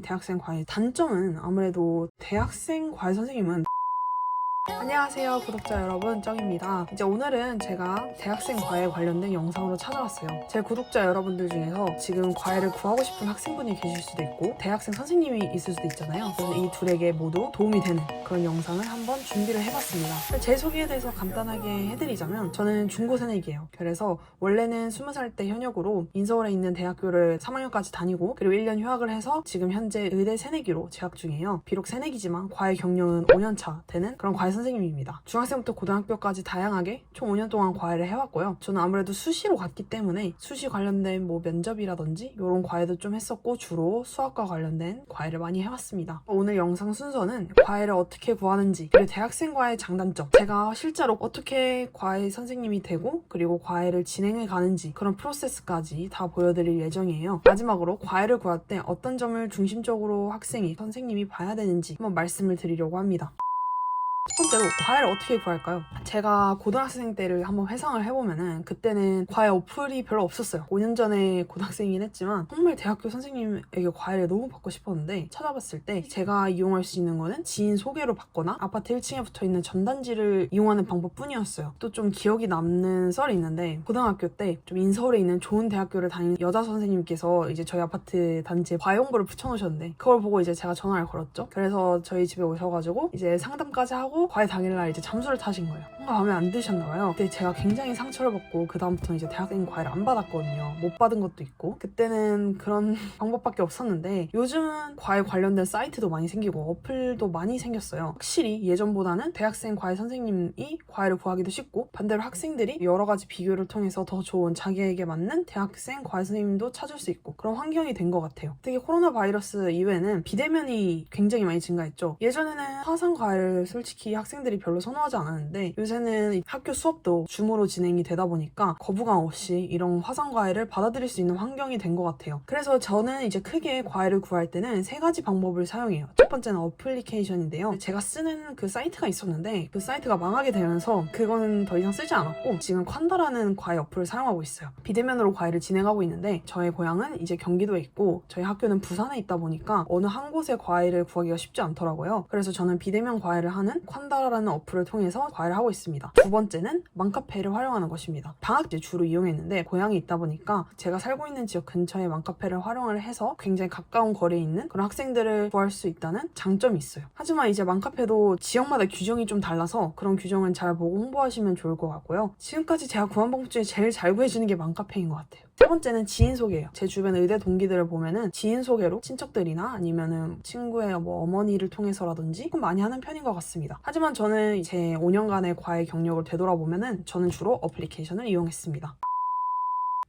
대학생 과외 단점은 아무래도 대학생 과외 선생님은 안녕하세요 구독자 여러분. 쩡입니다. 이제 오늘은 제가 대학생 과외 관련된 영상으로 찾아왔어요. 제 구독자 여러분들 중에서 지금 과외를 구하고 싶은 학생분이 계실 수도 있고 대학생 선생님이 있을 수도 있잖아요. 그래서 이 둘에게 모두 도움이 되는 그런 영상을 한번 준비를 해봤습니다. 제 소개에 대해서 간단하게 해드리자면 저는 중고 새내기예요. 그래서 원래는 20살 때 현역으로 인서울에 있는 대학교를 3학년까지 다니고 그리고 1년 휴학을 해서 지금 현재 의대 새내기로 재학 중이에요. 비록 새내기지만 과외 경력은 5년차 되는 그런 과외 선생님입니다. 중학생부터 고등학교까지 다양하게 총 5년 동안 과외를 해왔고요. 저는 아무래도 수시로 갔기 때문에 수시 관련된 뭐 면접이라든지 이런 과외도 좀 했었고 주로 수학과 관련된 과외를 많이 해왔습니다. 오늘 영상 순서는 과외를 어떻게 구하는지 그리고 대학생 과외 장단점 제가 실제로 어떻게 과외 선생님이 되고 그리고 과외를 진행해 가는지 그런 프로세스까지 다 보여드릴 예정이에요. 마지막으로 과외를 구할 때 어떤 점을 중심적으로 학생이 선생님이 봐야 되는지 한번 말씀을 드리려고 합니다. 첫 번째로 과외를 어떻게 구할까요? 제가 고등학생 때를 한번 회상을 해보면은 그때는 과외 어플이 별로 없었어요. 5년 전에 고등학생이긴 했지만 정말 대학교 선생님에게 과외를 너무 받고 싶었는데 찾아봤을 때 제가 이용할 수 있는 거는 지인 소개로 받거나 아파트 1층에 붙어 있는 전단지를 이용하는 방법뿐이었어요. 또 좀 기억이 남는 썰이 있는데 고등학교 때 좀 인서울에 있는 좋은 대학교를 다니는 여자 선생님께서 이제 저희 아파트 단지에 과외 홍보를 붙여놓으셨는데 그걸 보고 이제 제가 전화를 걸었죠. 그래서 저희 집에 오셔가지고 이제 상담까지 하고 과외 당일날 이제 잠수를 타신 거예요. 뭔가 마음에 안 드셨나 봐요. 그때 제가 굉장히 상처를 받고 그 다음부터 이제 대학생 과외를 안 받았거든요. 못 받은 것도 있고 그때는 그런 방법밖에 없었는데 요즘은 과외 관련된 사이트도 많이 생기고 어플도 많이 생겼어요. 확실히 예전보다는 대학생 과외 선생님이 과외를 구하기도 쉽고 반대로 학생들이 여러 가지 비교를 통해서 더 좋은 자기에게 맞는 대학생 과외 선생님도 찾을 수 있고 그런 환경이 된 것 같아요. 특히 코로나 바이러스 이후에는 비대면이 굉장히 많이 증가했죠. 예전에는 화상 과외를 솔직히 학생들이 별로 선호하지 않았는데 요새는 학교 수업도 줌으로 진행이 되다 보니까 거부감 없이 이런 화상 과외를 받아들일 수 있는 환경이 된 것 같아요. 그래서 저는 이제 크게 과외를 구할 때는 세 가지 방법을 사용해요. 첫 번째는 어플리케이션인데요. 제가 쓰는 그 사이트가 있었는데 그 사이트가 망하게 되면서 그거는 더 이상 쓰지 않았고 지금 콴다라는 과외 어플을 사용하고 있어요. 비대면으로 과외를 진행하고 있는데 저의 고향은 이제 경기도에 있고 저희 학교는 부산에 있다 보니까 어느 한 곳에 과외를 구하기가 쉽지 않더라고요. 그래서 저는 비대면 과외를 하는 콴다라는 어플을 통해서 과외를 하고 있습니다. 두 번째는 맘카페를 활용하는 것입니다. 방학 때 주로 이용했는데 고향이 있다 보니까 제가 살고 있는 지역 근처에 맘카페를 활용을 해서 굉장히 가까운 거리에 있는 그런 학생들을 구할 수 있다는 장점이 있어요. 하지만 이제 맘카페도 지역마다 규정이 좀 달라서 그런 규정은 잘 보고 홍보하시면 좋을 것 같고요. 지금까지 제가 구한 방법 중에 제일 잘 구해주는 게 맘카페인 것 같아요. 세 번째는 지인 소개예요. 제 주변 의대 동기들을 보면은 지인 소개로 친척들이나 아니면은 친구의 뭐 어머니를 통해서라든지 조금 많이 하는 편인 것 같습니다. 하지만 저는 제 5년간의 과외 경력을 되돌아보면은 저는 주로 어플리케이션을 이용했습니다.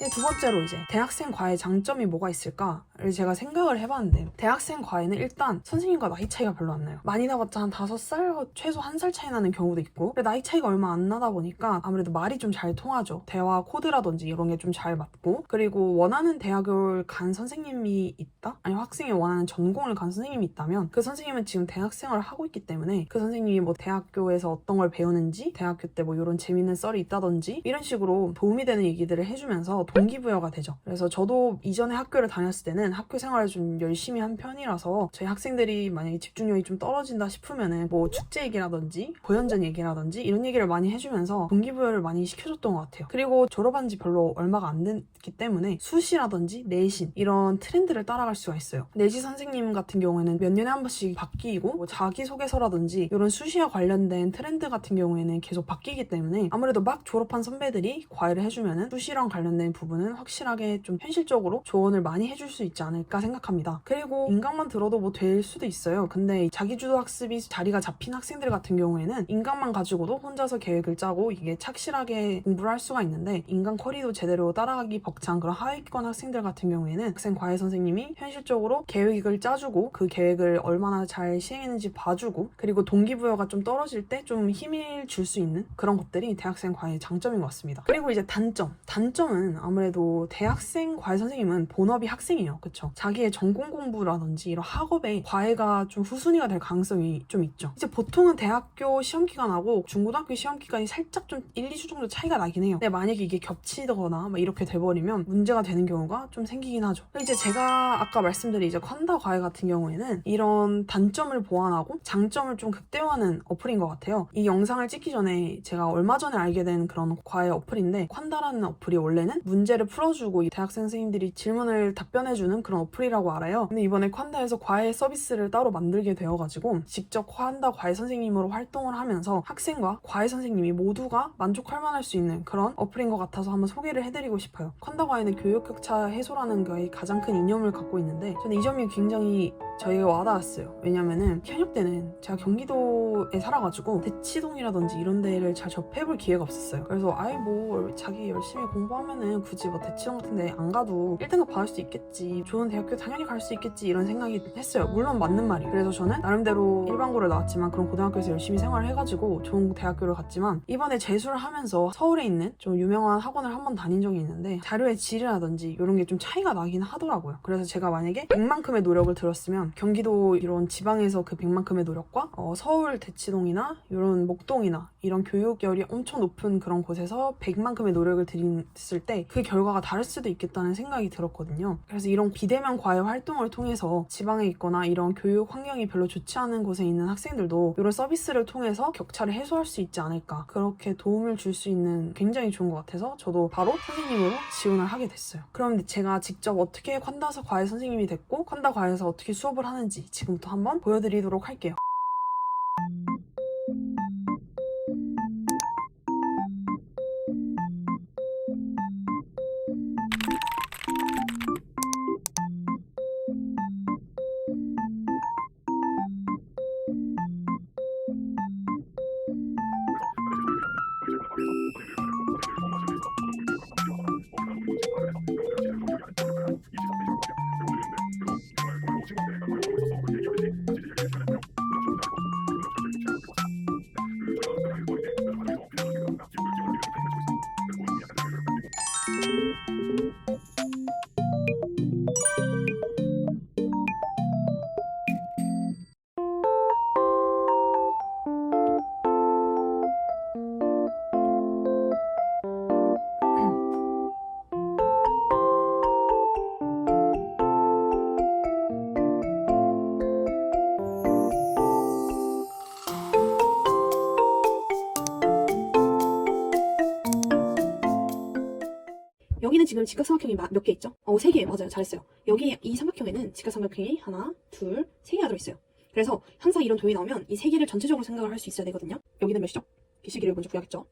네, 두 번째로 이제 대학생 과외 장점이 뭐가 있을까를 제가 생각을 해봤는데 대학생 과외는 일단 선생님과 나이 차이가 별로 안 나요. 많이 나봤자 한 다섯 살 최소 한 살 차이 나는 경우도 있고 근데 나이 차이가 얼마 안 나다 보니까 아무래도 말이 좀 잘 통하죠. 대화 코드라든지 이런 게 좀 잘 맞고 그리고 원하는 대학을 간 선생님이 있다? 아니면 학생이 원하는 전공을 간 선생님이 있다면 그 선생님은 지금 대학생활을 하고 있기 때문에 그 선생님이 뭐 대학교에서 어떤 걸 배우는지 대학교 때 뭐 이런 재밌는 썰이 있다든지 이런 식으로 도움이 되는 얘기들을 해주면서 동기부여가 되죠. 그래서 저도 이전에 학교를 다녔을 때는 학교 생활을 좀 열심히 한 편이라서 저희 학생들이 만약에 집중력이 좀 떨어진다 싶으면은 뭐 축제 얘기라든지 고연전 얘기라든지 이런 얘기를 많이 해주면서 동기부여를 많이 시켜줬던 것 같아요. 그리고 졸업한 지 별로 얼마가 안 됐기 때문에 수시라든지 내신 이런 트렌드를 따라갈 수가 있어요. 내시 선생님 같은 경우에는 몇 년에 한 번씩 바뀌고 뭐 자기소개서라든지 이런 수시와 관련된 트렌드 같은 경우에는 계속 바뀌기 때문에 아무래도 막 졸업한 선배들이 과외를 해주면은 수시랑 관련된 부분은 확실하게 좀 현실적으로 조언을 많이 해줄 수 있지 않을까 생각합니다. 그리고 인강만 들어도 뭐 될 수도 있어요. 근데 자기주도 학습이 자리가 잡힌 학생들 같은 경우에는 인강만 가지고도 혼자서 계획을 짜고 이게 착실하게 공부를 할 수가 있는데 인강 커리도 제대로 따라가기 벅찬 그런 하위권 학생들 같은 경우에는 학생 과외 선생님이 현실적으로 계획을 짜주고 그 계획을 얼마나 잘 시행했는지 봐주고 그리고 동기부여가 좀 떨어질 때 좀 힘을 줄 수 있는 그런 것들이 대학생 과외의 장점인 것 같습니다. 그리고 이제 단점. 단점은 아무래도 대학생 과외 선생님은 본업이 학생이에요. 그쵸? 자기의 전공 공부라든지 이런 학업에 과외가 좀 후순위가 될 가능성이 좀 있죠. 이제 보통은 대학교 시험 기간하고 중고등학교 시험 기간이 살짝 좀 1, 2주 정도 차이가 나긴 해요. 근데 만약에 이게 겹치거나 막 이렇게 돼버리면 문제가 되는 경우가 좀 생기긴 하죠. 이제 제가 아까 말씀드린 이제 퀀다 과외 같은 경우에는 이런 단점을 보완하고 장점을 좀 극대화하는 어플인 것 같아요. 이 영상을 찍기 전에 제가 얼마 전에 알게 된 그런 과외 어플인데 퀀다라는 어플이 원래는 문제를 풀어주고 이 대학생 선생님들이 질문을 답변해주는 그런 어플이라고 알아요. 근데 이번에 퀀다에서 과외 서비스를 따로 만들게 되어가지고 직접 퀀다 과외 선생님으로 활동을 하면서 학생과 과외 선생님이 모두가 만족할 만할 수 있는 그런 어플인 것 같아서 한번 소개를 해드리고 싶어요. 퀀다 과외는 교육 격차 해소라는 거에 가장 큰 이념을 갖고 있는데 저는 이 점이 굉장히 저희가 와닿았어요. 왜냐면은 현역 때는 제가 경기도에 살아가지고 대치동이라든지 이런 데를 잘 접해볼 기회가 없었어요. 그래서 아이 뭐 자기 열심히 공부하면은 굳이 뭐 대치동 같은 데 안 가도 1등급 받을 수 있겠지. 좋은 대학교 당연히 갈 수 있겠지. 이런 생각이 했어요. 물론 맞는 말이에요. 그래서 저는 나름대로 일반고를 나왔지만 그런 고등학교에서 열심히 생활을 해가지고 좋은 대학교를 갔지만 이번에 재수를 하면서 서울에 있는 좀 유명한 학원을 한 번 다닌 적이 있는데 자료의 질이라든지 이런 게 좀 차이가 나긴 하더라고요. 그래서 제가 만약에 100만큼의 노력을 들었으면 경기도 이런 지방에서 그 100만큼의 노력과 어, 서울 대치동이나 이런 목동이나 이런 교육열이 엄청 높은 그런 곳에서 100만큼의 노력을 들였을 때그 결과가 다를 수도 있겠다는 생각이 들었거든요. 그래서 이런 비대면 과외 활동을 통해서 지방에 있거나 이런 교육 환경이 별로 좋지 않은 곳에 있는 학생들도 이런 서비스를 통해서 격차를 해소할 수 있지 않을까. 그렇게 도움을 줄 수 있는 굉장히 좋은 것 같아서 저도 바로 선생님으로 지원을 하게 됐어요. 그럼 제가 직접 어떻게 콴다서 과외 선생님이 됐고 콴다 과외에서 어떻게 수업을 하는지 지금부터 한번 보여드리도록 할게요. 지금 직각삼각형이 몇 개 있죠? 어, 세 개, 맞아요. 잘했어요. 여기 이 삼각형에는 직각삼각형이 하나, 둘, 세 개가 들어있어요. 그래서 항상 이런 도형이 나오면 이 세 개를 전체적으로 생각을 할 수 있어야 되거든요. 여기는 몇이죠? 기시기를 먼저 구해야겠죠?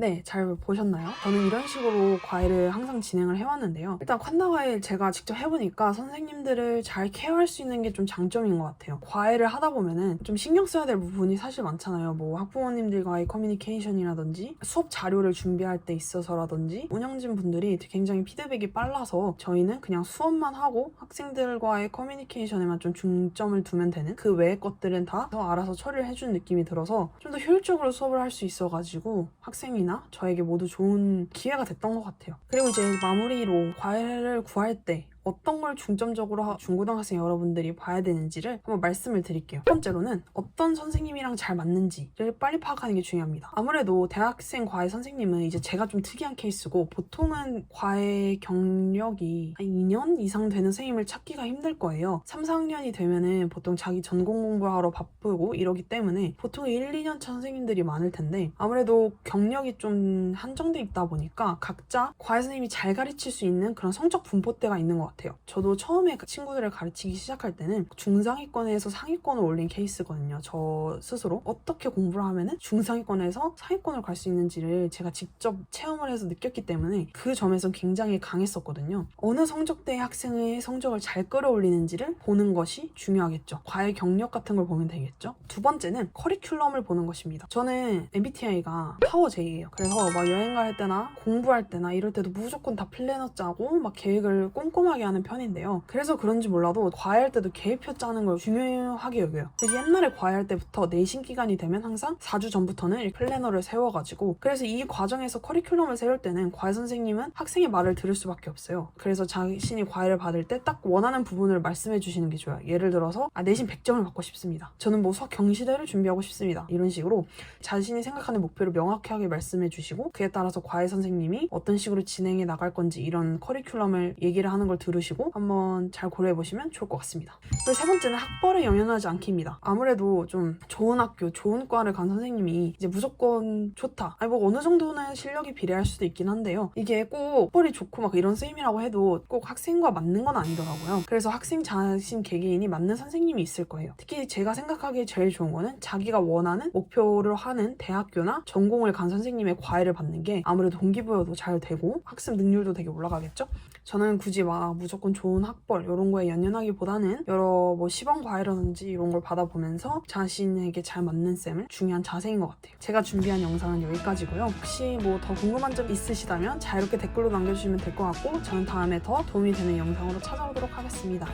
네, 잘 보셨나요? 저는 이런 식으로 과외를 항상 진행을 해왔는데요. 일단 콴다 과외를 제가 직접 해보니까 선생님들을 잘 케어할 수 있는 게 좀 장점인 것 같아요. 과외를 하다 보면은 좀 신경 써야 될 부분이 사실 많잖아요. 뭐 학부모님들과의 커뮤니케이션이라든지 수업 자료를 준비할 때 있어서라든지 운영진 분들이 굉장히 피드백이 빨라서 저희는 그냥 수업만 하고 학생들과의 커뮤니케이션에만 좀 중점을 두면 되는 그 외의 것들은 다 더 알아서 처리를 해주는 느낌이 들어서 좀 더 효율적으로 수업을 할 수 있어가지고 학생이나 저에게 모두 좋은 기회가 됐던 것 같아요. 그리고 이제 마무리로 과외를 구할 때 어떤 걸 중점적으로 하- 중고등학생 여러분들이 봐야 되는지를 한번 말씀을 드릴게요. 첫 번째로는 어떤 선생님이랑 잘 맞는지를 빨리 파악하는 게 중요합니다. 아무래도 대학생 과외 선생님은 이제 제가 좀 특이한 케이스고 보통은 과외 경력이 한 2년 이상 되는 선생님을 찾기가 힘들 거예요. 3, 4학년이 되면은 보통 자기 전공 공부하러 바쁘고 이러기 때문에 보통 1, 2년 차 선생님들이 많을 텐데 아무래도 경력이 좀 한정돼 있다 보니까 각자 과외 선생님이 잘 가르칠 수 있는 그런 성적 분포대가 있는 것 같아요. 같아요. 저도 처음에 그 친구들을 가르치기 시작할 때는 중상위권에서 상위권을 올린 케이스거든요. 저 스스로 어떻게 공부를 하면은 중상위권에서 상위권을 갈 수 있는지를 제가 직접 체험을 해서 느꼈기 때문에 그 점에서 굉장히 강했었거든요. 어느 성적대의 학생의 성적을 잘 끌어올리는지를 보는 것이 중요하겠죠. 과외 경력 같은 걸 보면 되겠죠. 두 번째는 커리큘럼을 보는 것입니다. 저는 MBTI가 파워 J예요. 그래서 막 여행 갈 때나 공부할 때나 이럴 때도 무조건 다 플래너 짜고 막 계획을 꼼꼼하게 하는 편인데요. 그래서 그런지 몰라도 과외할 때도 계획표 짜는 걸 중요하게 여겨요. 옛날에 과외할 때부터 내신 기간이 되면 항상 4주 전부터는 이 플래너를 세워가지고 그래서 이 과정에서 커리큘럼을 세울 때는 과외 선생님은 학생의 말을 들을 수밖에 없어요. 그래서 자신이 과외를 받을 때 딱 원하는 부분을 말씀해 주시는 게 좋아요. 예를 들어서 아, 내신 100점을 받고 싶습니다. 저는 뭐 수학 경시대를 준비하고 싶습니다. 이런 식으로 자신이 생각하는 목표를 명확하게 말씀해 주시고 그에 따라서 과외 선생님이 어떤 식으로 진행해 나갈 건지 이런 커리큘럼을 얘기를 하는 걸 들 으시고 한번 잘 고려해 보시면 좋을 것 같습니다. 그리고 세 번째는 학벌에 연연하지 않기입니다. 아무래도 좀 좋은 학교, 좋은 과를 간 선생님이 이제 무조건 좋다. 아니 뭐 어느 정도는 실력이 비례할 수도 있긴 한데요. 이게 꼭 학벌이 좋고 막 이런 선생님이라고 해도 꼭 학생과 맞는 건 아니더라고요. 그래서 학생 자신 개개인이 맞는 선생님이 있을 거예요. 특히 제가 생각하기에 제일 좋은 거는 자기가 원하는 목표를 하는 대학교나 전공을 간 선생님의 과외를 받는 게 아무래도 동기부여도 잘 되고 학습 능률도 되게 올라가겠죠? 저는 굳이 막 무조건 좋은 학벌 이런 거에 연연하기보다는 여러 뭐 시범 과외라든지 이런 걸 받아보면서 자신에게 잘 맞는 쌤을 중요한 자세인 것 같아요. 제가 준비한 영상은 여기까지고요. 혹시 뭐 더 궁금한 점 있으시다면 자유롭게 댓글로 남겨주시면 될 것 같고 저는 다음에 더 도움이 되는 영상으로 찾아오도록 하겠습니다.